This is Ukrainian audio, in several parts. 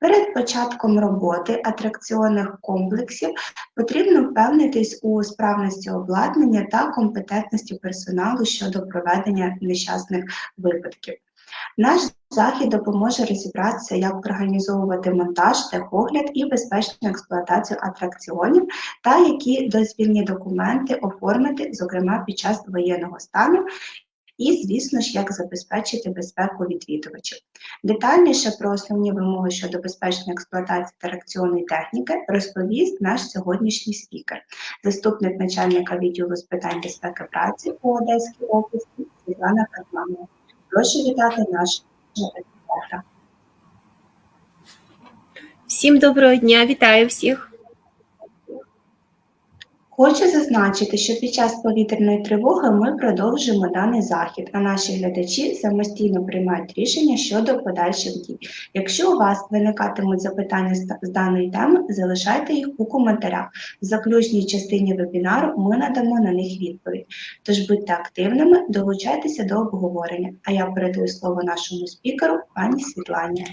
Перед початком роботи атракціонних комплексів потрібно впевнитись у справності обладнання та компетентності персоналу щодо проведення нещасних випадків. Наш захід допоможе розібратися, як організовувати монтаж, техогляд і безпечну експлуатацію атракціонів, та які дозвільні документи оформити, зокрема під час воєнного стану, і, звісно ж, як забезпечити безпеку відвідувачів. Детальніше про основні вимоги щодо безпечної експлуатації та реакційної техніки розповість наш сьогоднішній спікер, заступник начальника відділу з питань безпеки праці у Одеській області Світлана Карманова. Прошу вітати нашого експерта. Всім доброго дня, вітаю всіх. Хочу зазначити, що під час повітряної тривоги ми продовжуємо даний захід, а наші глядачі самостійно приймають рішення щодо подальших дій. Якщо у вас виникатимуть запитання з- даної теми, залишайте їх у коментарях. В заключній частині вебінару ми надамо на них відповідь. Тож будьте активними, долучайтеся до обговорення. А я передаю слово нашому спікеру, пані Світлані.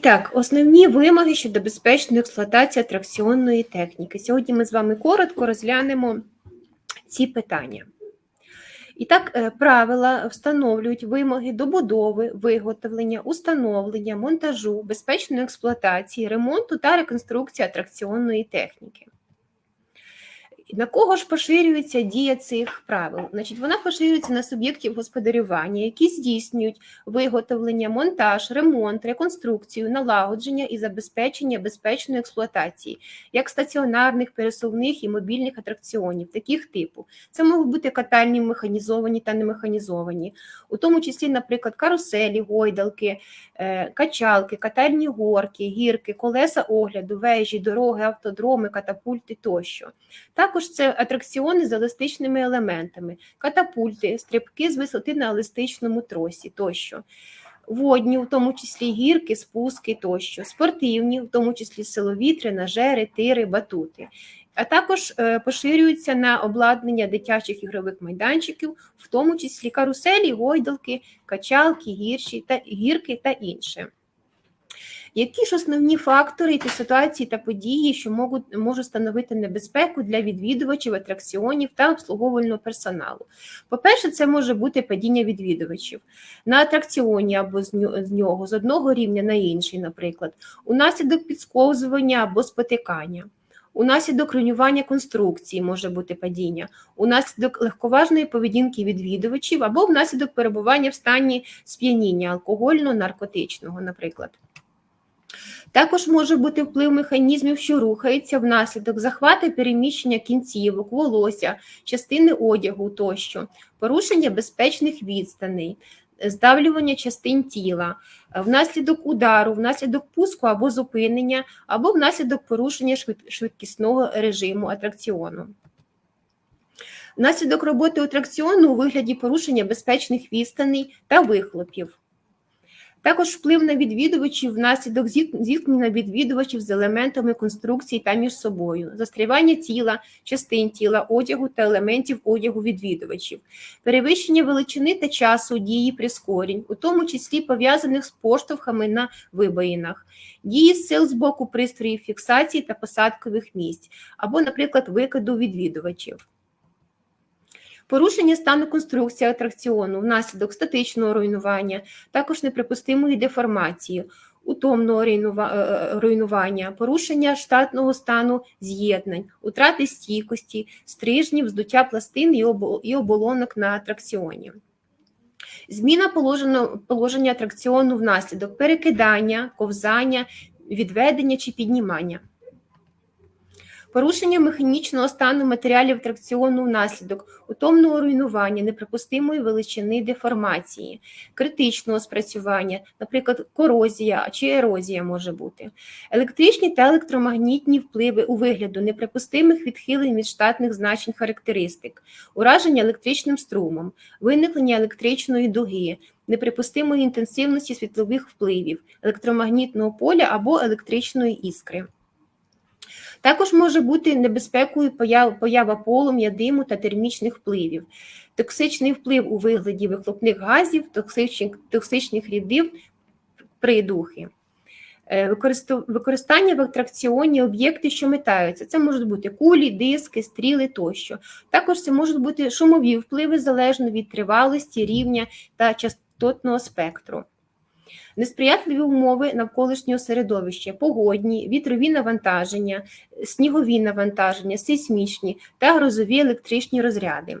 Так, основні вимоги щодо безпечної експлуатації атракціонної техніки. Сьогодні ми з вами коротко розглянемо ці питання. І так, е, правила встановлюють вимоги до будови, виготовлення, установлення, монтажу, безпечної експлуатації, ремонту та реконструкції атракціонної техніки. На кого ж поширюється дія цих правил? Значить, вона поширюється на суб'єктів господарювання, які здійснюють виготовлення, монтаж, ремонт, реконструкцію, налагодження і забезпечення безпечної експлуатації, як стаціонарних, пересувних і мобільних атракціонів, таких типу. Це можуть бути катальні механізовані та немеханізовані, у тому числі, наприклад, каруселі, гойдалки, е, качалки, катальні горки, гірки, колеса огляду, вежі, дороги, автодроми, катапульти тощо. Також це атракціони з еластичними елементами, катапульти, стрибки з висоти на еластичному тросі тощо. Водні, в тому числі гірки, спуски тощо, спортивні, в тому числі силові, тренажери, тири, батути. А також е, поширюються на обладнання дитячих ігрових майданчиків, в тому числі каруселі, гойдалки, качалки, гірші та гірки та інше. Які ж основні фактори та ситуації та події, що можуть, можуть становити небезпеку для відвідувачів, атракціонів та обслуговувального персоналу? По-перше, це може бути падіння відвідувачів на атракціоні або з нього, з одного рівня на інший, наприклад, унаслідок підсковзування або спотикання. Унаслідок руйнування конструкції може бути падіння, унаслідок легковажної поведінки відвідувачів або внаслідок перебування в стані сп'яніння алкогольно-наркотичного, наприклад. Також може бути вплив механізмів, що рухаються внаслідок захвати переміщення кінцівок, волосся, частини одягу тощо, порушення безпечних відстаней, здавлювання частин тіла, е, внаслідок удару, внаслідок пуску або зупинення, або внаслідок порушення швидкісного режиму атракціону. Внаслідок роботи атракціону у вигляді порушення безпечних відстаней та вихлопів. Також вплив на відвідувачів внаслідок зіткнення відвідувачів з елементами конструкції та між собою, застрівання тіла, частин тіла, одягу та елементів одягу відвідувачів, перевищення величини та часу дії прискорень, у тому числі пов'язаних з поштовхами на вибоїнах, дії сил з боку пристроїв фіксації та посадкових місць, або, наприклад, викиду відвідувачів. Порушення стану конструкції атракціону внаслідок статичного руйнування, також неприпустимої деформації, утомного е, руйнування, порушення штатного стану з'єднань, утрати стійкості, стрижнів, здуття пластин і оболонок на атракціоні. Зміна положення атракціону внаслідок перекидання, ковзання, відведення чи піднімання. Порушення механічного стану матеріалів атракціону внаслідок утомного руйнування, неприпустимої величини деформації, критичного спрацювання, наприклад, корозія чи ерозія може бути, електричні та електромагнітні впливи у вигляду неприпустимих відхилень від штатних значень характеристик, ураження електричним струмом, виникнення електричної дуги, неприпустимої інтенсивності світлових впливів, електромагнітного поля або електричної іскри. Також може бути небезпекою поява, полум'я, диму та термічних впливів, токсичний вплив у вигляді вихлопних газів, токсичних, токсичних рідів, придухи. Е, Використання в атракціоні об'єкти, що метаються. Це можуть бути кулі, диски, стріли тощо. Також це можуть бути шумові впливи залежно від тривалості, рівня та частотного спектру. Несприятливі умови навколишнього середовища, погодні, вітрові навантаження, снігові навантаження, сейсмічні та грозові електричні розряди.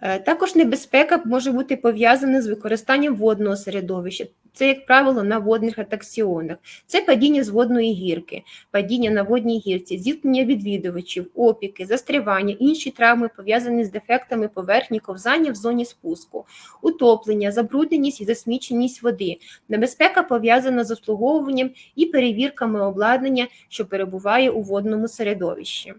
Е, Також небезпека може бути пов'язана з використанням водного середовища. Це, як правило, на водних атаксіонах. Це падіння з водної гірки, падіння на водній гірці, зіткнення відвідувачів, опіки, застрявання, інші травми пов'язані з дефектами поверхні ковзання в зоні спуску, утоплення, забрудненість і засміченість води. Небезпека пов'язана з обслуговуванням і перевірками обладнання, що перебуває у водному середовищі.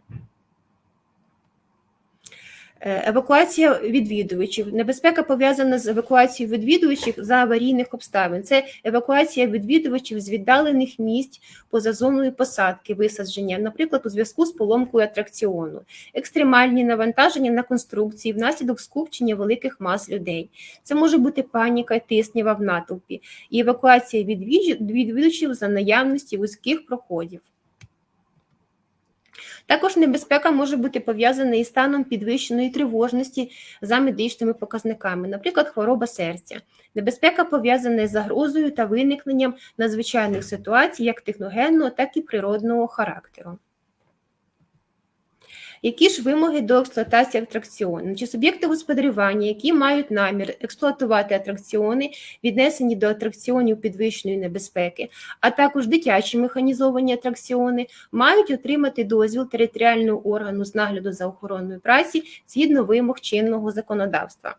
Е, Евакуація відвідувачів. Небезпека пов'язана з евакуацією відвідувачів за аварійних обставин. Це евакуація відвідувачів з віддалених місць поза зоною посадки, висадження, наприклад, у зв'язку з поломкою атракціону, екстремальні навантаження на конструкції внаслідок скупчення великих мас людей. Це може бути паніка, тиснява в натовпі і евакуація відвідувачів- відвідувачів за наявності вузьких проходів. Також небезпека може бути пов'язана із станом підвищеної тривожності за медичними показниками, наприклад, хвороба серця. Небезпека пов'язана із загрозою та виникненням надзвичайних ситуацій як техногенного, так і природного характеру. Які ж вимоги до експлуатації атракціону? Чи суб'єкти господарювання, які мають намір експлуатувати атракціони, віднесені до атракціонів підвищеної небезпеки, а також дитячі механізовані атракціони, мають отримати дозвіл територіального органу з нагляду за охороною праці згідно вимог чинного законодавства.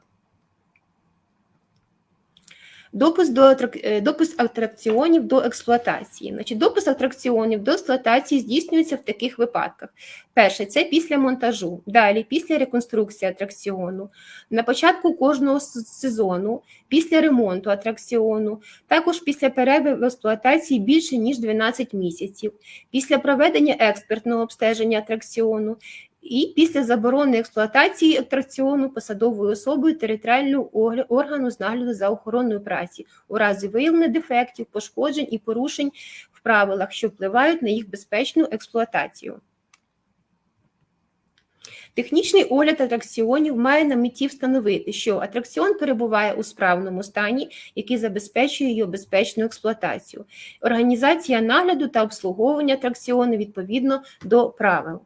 Допуск до е, допуск атракціонів до експлуатації. Значить, допуск атракціонів до експлуатації здійснюється в таких випадках. Перше це після монтажу, далі після реконструкції атракціону, на початку кожного сезону, після ремонту атракціону, також після перерви в експлуатації більше ніж 12 місяців, після проведення експертного обстеження атракціону. І після заборони експлуатації атракціону посадовою особою територіального органу з нагляду за охороною праці у разі виявлення дефектів, пошкоджень і порушень в правилах, що впливають на їх безпечну експлуатацію. Технічний огляд атракціонів має на меті встановити, що атракціон перебуває у справному стані, який забезпечує його безпечну експлуатацію. Організація нагляду та обслуговування атракціону відповідно до правил.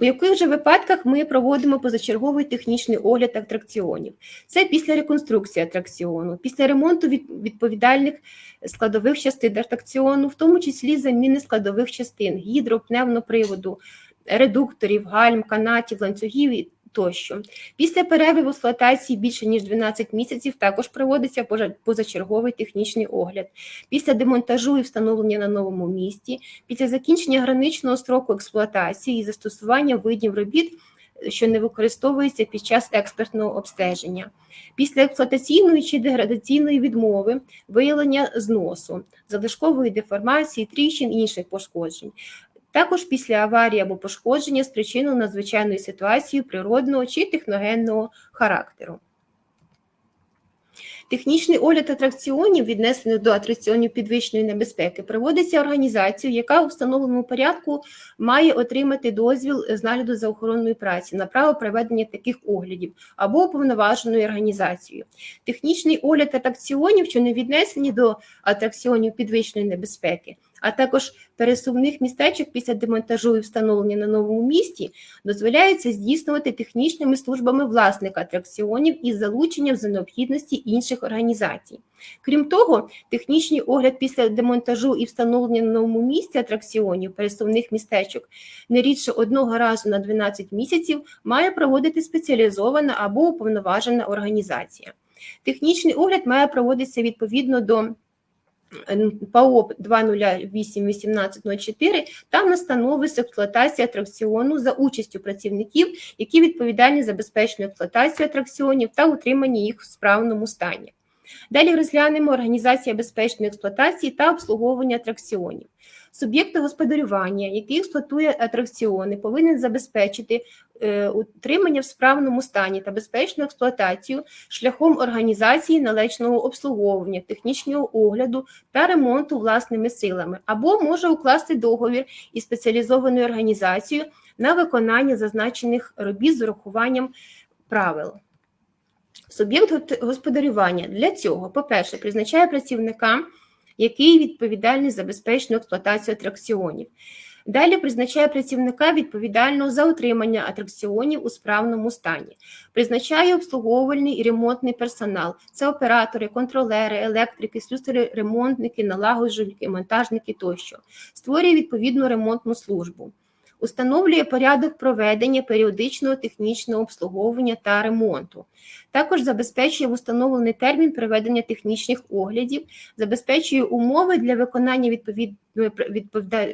У яких же випадках ми проводимо позачерговий технічний огляд атракціонів? Це після реконструкції атракціону, після ремонту відповідальних складових частин атракціону, в тому числі заміни складових частин гідро, пневмоприводу, редукторів, гальм, канатів, ланцюгів тощо. Після перерви в експлуатації більше ніж 12 місяців також проводиться позачерговий технічний огляд. Після демонтажу і встановлення на новому місці, після закінчення граничного строку експлуатації і застосування видів робіт, що не використовується під час експертного обстеження, після експлуатаційної чи деградаційної відмови, виявлення зносу, залишкової деформації, тріщин і інших пошкоджень. Також після аварії або пошкодження спричинено надзвичайною ситуацією природного чи техногенного характеру. Технічний огляд атракціонів, віднесених до атракціонів підвищеної небезпеки, проводиться організацією, яка у встановленому порядку має отримати дозвіл з нагляду за охороною праці на право проведення таких оглядів або уповноваженою організацією. Технічний огляд атракціонів, що не віднесені до атракціонів підвищеної небезпеки, а також пересувних містечок після демонтажу і встановлення на новому місці, дозволяється здійснювати технічними службами власника атракціонів із залученням за необхідності інших організацій. Крім того, технічний огляд після демонтажу і встановлення на новому місці атракціонів пересувних містечок не рідше одного разу на 12 місяців має проводити спеціалізована або уповноважена організація. Технічний огляд має проводитися відповідно до ПАО 208-1804 та настанови з експлуатації атракціону за участю працівників, які відповідальні за безпечну експлуатацію атракціонів та утримання їх в справному стані. Далі розглянемо організація безпечної експлуатації та обслуговування атракціонів. Суб'єкт господарювання, який експлуатує атракціони, повинен забезпечити утримання в справному стані та безпечну експлуатацію шляхом організації належного обслуговування, технічного огляду та ремонту власними силами, або може укласти договір із спеціалізованою організацією на виконання зазначених робіт з урахуванням правил. Суб'єкт господарювання для цього, по-перше, призначає працівника, який відповідальний за безпечну експлуатацію атракціонів. Далі призначає працівника відповідального за утримання атракціонів у справному стані. Призначає обслуговувальний і ремонтний персонал. Це оператори, контролери, електрики, слюсарі, ремонтники, налагоджувальники, монтажники тощо. Створює відповідну ремонтну службу. Установлює порядок проведення періодичного технічного обслуговування та ремонту. Також забезпечує в установлений термін проведення технічних оглядів, забезпечує умови для виконання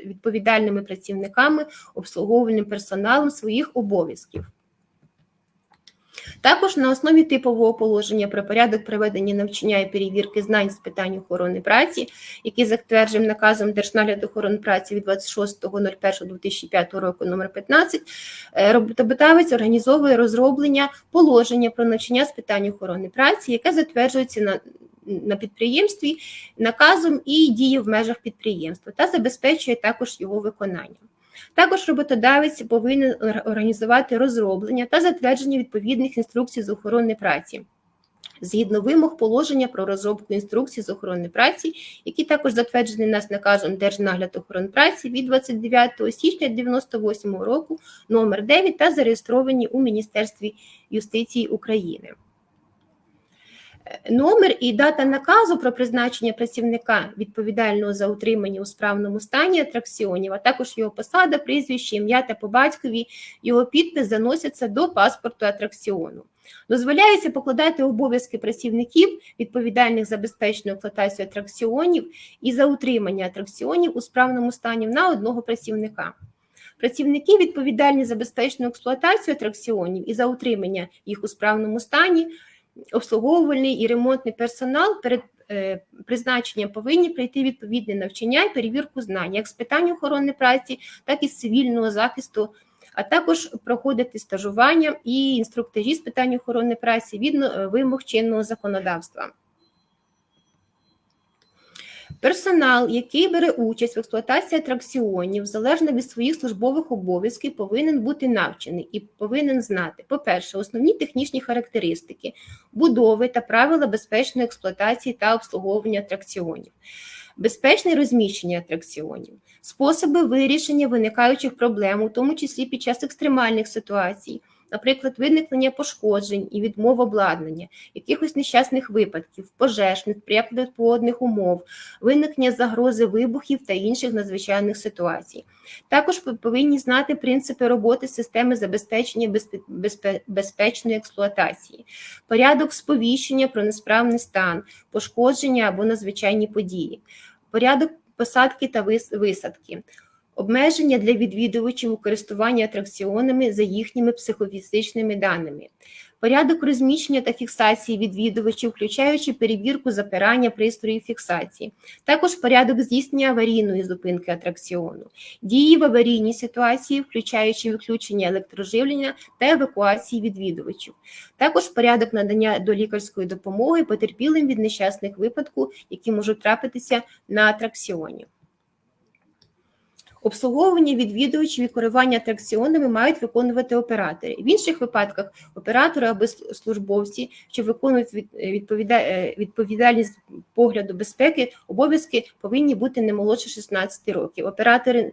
відповідальними працівниками, обслуговувальним персоналом своїх обов'язків. Також на основі типового положення про порядок проведення навчання і перевірки знань з питань охорони праці, який затверджує наказом Держнагляду охорони праці від 26.01.2005 року номер 15, е, роботодавець організовує розроблення положення про навчання з питань охорони праці, яке затверджується на на підприємстві наказом і діє в межах підприємства та забезпечує також його виконання. Також роботодавець повинен організувати розроблення та затвердження відповідних інструкцій з охорони праці. Згідно вимог положення про розробку інструкцій з охорони праці, які також затверджені нас наказом Держнагляд охорони праці від 29 січня 1998 року, номер 9 та зареєстровані у Міністерстві юстиції України. Номер і дата наказу про призначення працівника відповідального за утримання у справному стані атракціонів, а також його посада, прізвище, ім'я та по батькові, його підпис заносяться до паспорту атракціону. Дозволяється покладати обов'язки працівників, відповідальних за безпечну експлуатацію атракціонів і за утримання атракціонів у справному стані на одного працівника. Працівники, відповідальні за безпечну експлуатацію атракціонів і за утримання їх у справному стані, обслуговувальний і ремонтний персонал перед е, призначенням повинні пройти відповідне навчання і перевірку знань, як з питань охорони праці, так і з цивільного захисту, а також проходити стажування і інструктажі з питань охорони праці від е, вимог чинного законодавства. Персонал, який бере участь в експлуатації атракціонів, залежно від своїх службових обов'язків, повинен бути навчений і повинен знати, по-перше, основні технічні характеристики, будови та правила безпечної експлуатації та обслуговування атракціонів, безпечне розміщення атракціонів, способи вирішення виникаючих проблем, у тому числі під час екстремальних ситуацій, наприклад, виникнення пошкоджень і відмов обладнання, якихось нещасних випадків, пожеж, неприємних умов, виникнення загрози вибухів та інших надзвичайних ситуацій. Також ви повинні знати принципи роботи системи забезпечення безпе- безпе- безпечної експлуатації, порядок сповіщення про несправний стан, пошкодження або надзвичайні події, порядок посадки та вис- висадки. Обмеження для відвідувачів у користуванні атракціонами за їхніми психофізичними даними, порядок розміщення та фіксації відвідувачів, включаючи перевірку запирання пристроїв фіксації, також порядок здійснення аварійної зупинки атракціону, дії в аварійній ситуації, включаючи виключення електроживлення та евакуації відвідувачів, також порядок надання долікарської допомоги потерпілим від нещасних випадків, які можуть трапитися на атракціоні. Обслуговування відвідувачів і керування атракціонами мають виконувати оператори. В інших випадках оператори або службовці, що виконують відповіда- е, відповідальність погляду безпеки, обов'язки повинні бути не молодше 16 років. Оператори е,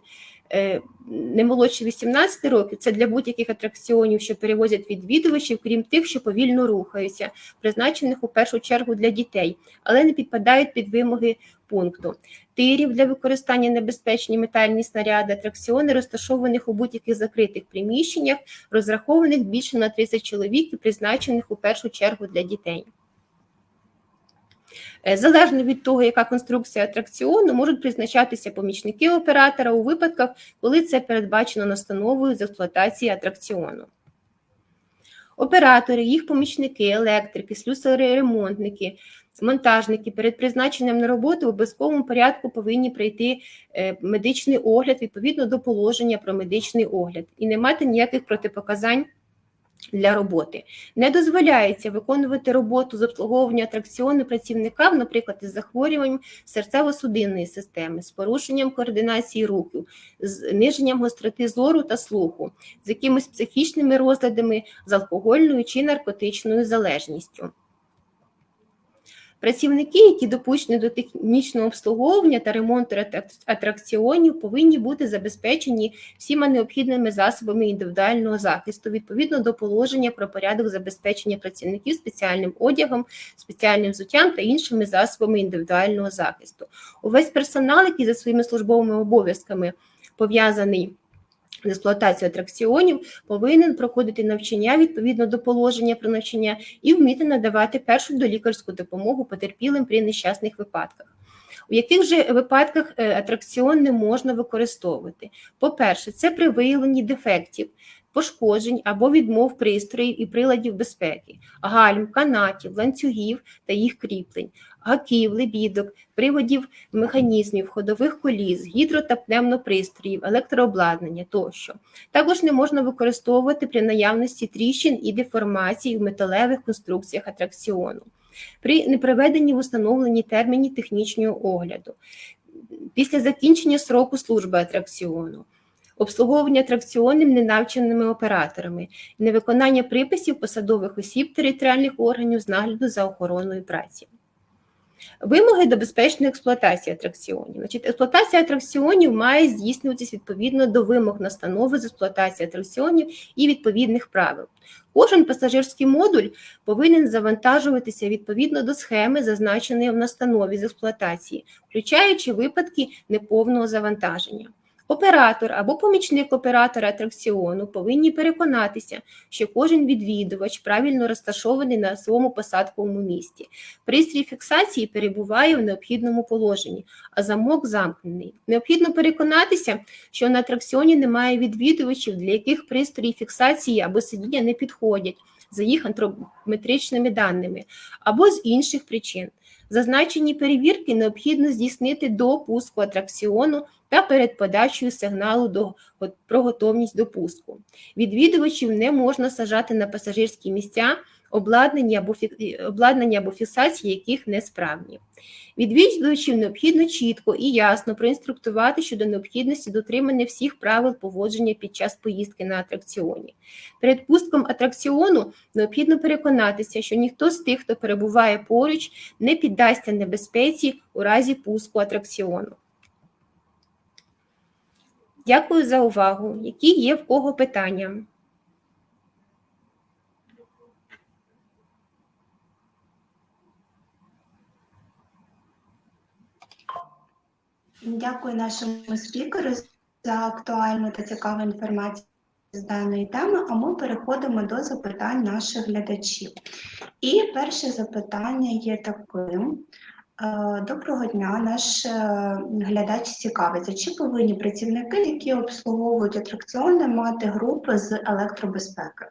не молодше 18 років це для будь-яких атракціонів, що перевозять відвідувачів, крім тих, що повільно рухаються, призначених у першу чергу для дітей, але не підпадають під вимоги пункту тирів для використання небезпечні метальні снаряди, атракціони, розташованих у будь-яких закритих приміщеннях, розрахованих більше на 30 чоловік і призначених у першу чергу для дітей. Е, Залежно від того, яка конструкція атракціону, можуть призначатися помічники оператора у випадках, коли це передбачено настановою з експлуатації атракціону. Оператори, їх помічники, електрики, слюсари, ремонтники Монтажники перед призначенням на роботу в обов'язковому порядку повинні пройти е, медичний огляд відповідно до положення про медичний огляд і не мати ніяких протипоказань для роботи. Не дозволяється виконувати роботу з обслуговування атракціону працівникам, наприклад, із захворюванням серцево-судинної системи, з порушенням координації руху, з зниженням гостроти зору та слуху, з якимись психічними розладами, з алкогольною чи наркотичною залежністю. Працівники, які допущені до технічного обслуговування та ремонту атракціонів, повинні бути забезпечені всіма необхідними засобами індивідуального захисту відповідно до положення про порядок забезпечення працівників спеціальним одягом, спеціальним взуттям та іншими засобами індивідуального захисту. Увесь персонал, який за своїми службовими обов'язками пов'язаний з експлуатацією атракціонів, повинен проходити навчання відповідно до положення про навчання і вміти надавати першу долікарську допомогу потерпілим при нещасних випадках. У яких же випадках е, атракціон не можна використовувати? По-перше, це при виявленні дефектів, пошкоджень або відмов пристроїв і приладів безпеки, гальм, канатів, ланцюгів та їх кріплень, гаків, лебідок, приводів механізмів, ходових коліс, гідро та пневмопристроїв, електрообладнання тощо. Також не можна використовувати при наявності тріщин і деформацій в металевих конструкціях атракціону. При непроведенні в установлені терміні технічного огляду, після закінчення сроку служби атракціону, обслуговування атракціонів ненавченими операторами, невиконання приписів посадових осіб територіальних органів з нагляду за охороною праці. Вимоги до безпечної експлуатації атракціонів. Значить, експлуатація атракціонів має здійснюватися відповідно до вимог настанови з експлуатації атракціонів і відповідних правил. Кожен пасажирський модуль повинен завантажуватися відповідно до схеми, зазначеної в настанові з експлуатації, включаючи випадки неповного завантаження. Оператор або помічник оператора атракціону повинні переконатися, що кожен відвідувач правильно розташований на своєму посадковому місці. Пристрій фіксації перебуває в необхідному положенні, а замок замкнений. Необхідно переконатися, що на атракціоні немає відвідувачів, для яких пристрої фіксації або сидіння не підходять за їх антрометричними даними, або з інших причин. Зазначені перевірки необхідно здійснити до пуску атракціону та перед подачею сигналу до, про готовність до пуску. Відвідувачів не можна сажати на пасажирські місця, обладнання або, обладнання або фіксації яких несправні. Відвідувачів необхідно чітко і ясно проінструктувати щодо необхідності дотримання всіх правил поводження під час поїздки на атракціоні. Перед пустком атракціону необхідно переконатися, що ніхто з тих, хто перебуває поруч, не піддасться небезпеці у разі пуску атракціону. Дякую за увагу. Які є в кого питання? Дякую нашому спікеру за актуальну та цікаву інформацію з даної теми, а ми переходимо до запитань наших глядачів. І перше запитання є таким. Е, Доброго дня, наш е, глядач цікавиться, чи повинні працівники, які обслуговують атракціони, мати групи з електробезпеки?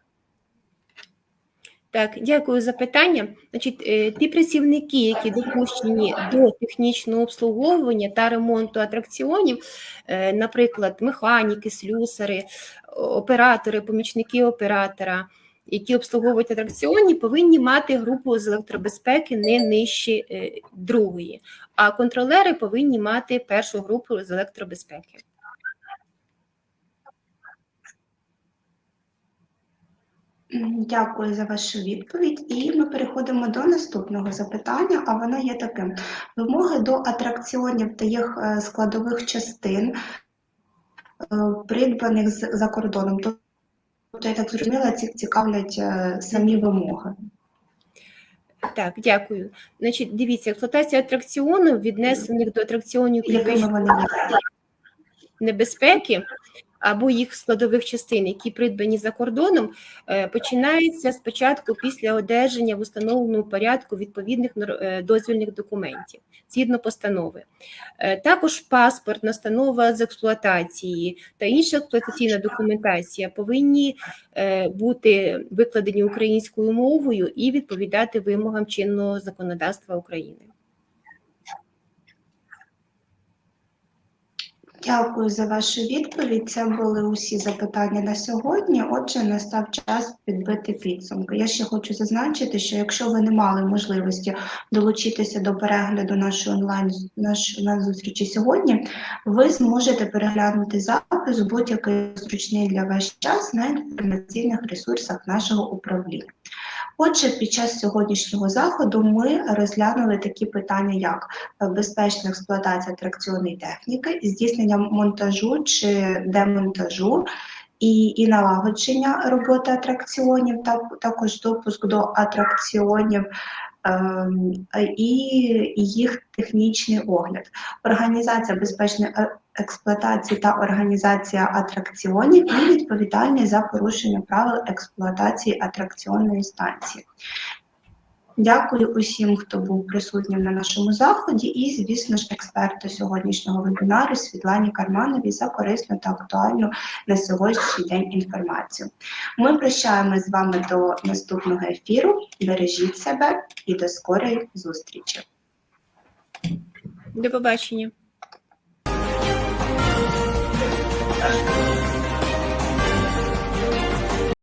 Так, дякую за питання. Значить, е, ті працівники, які допущені до технічного обслуговування та ремонту атракціонів, е, наприклад, механіки, слюсари, оператори, помічники оператора, які обслуговують атракціоні, повинні мати групу з електробезпеки не нижче е, другої, а контролери повинні мати першу групу з електробезпеки. Дякую за вашу відповідь. І ми переходимо до наступного запитання, а воно є таким: вимоги до атракціонів та їх е, складових частин, е, придбаних за кордоном. Тобто, я так зрозуміла, ці цікавлять е, самі вимоги. Так, дякую. Значить, дивіться, експлуатація атракціону, віднесених до атракціонів небезпеки, або їх складових частин, які придбані за кордоном, е, починається спочатку після одержання в установленому порядку відповідних е, дозвільних документів згідно постанови. Е, Також паспорт, настанова з експлуатації та інша експлуатаційна документація повинні бути викладені українською мовою і відповідати вимогам чинного законодавства України. Дякую за вашу відповідь. Це були усі запитання на сьогодні. Отже, настав час підбити підсумки. Я ще хочу зазначити, що якщо ви не мали можливості долучитися до перегляду нашої онлайн нашої онлайн зустрічі сьогодні, ви зможете переглянути запис будь-який зручний для вас час на інформаційних ресурсах нашого управління. Отже, під час сьогоднішнього заходу ми розглянули такі питання, як е, безпечна експлуатація атракціонної техніки, здійснення монтажу чи демонтажу і, і налагодження роботи атракціонів, та також допуск до атракціонів ем, і їх технічний огляд, організація безпечної е- експлуатації та організація атракціонів і відповідальність за порушення правил експлуатації атракціонної станції. Дякую усім, хто був присутнім на нашому заході, і, звісно ж, експерту сьогоднішнього вебінару Світлані Кармановій за корисну та актуальну на сьогоднішній день інформацію. Ми прощаємось з вами до наступного ефіру. Бережіть себе і до скорої зустрічі. До побачення. Дякую.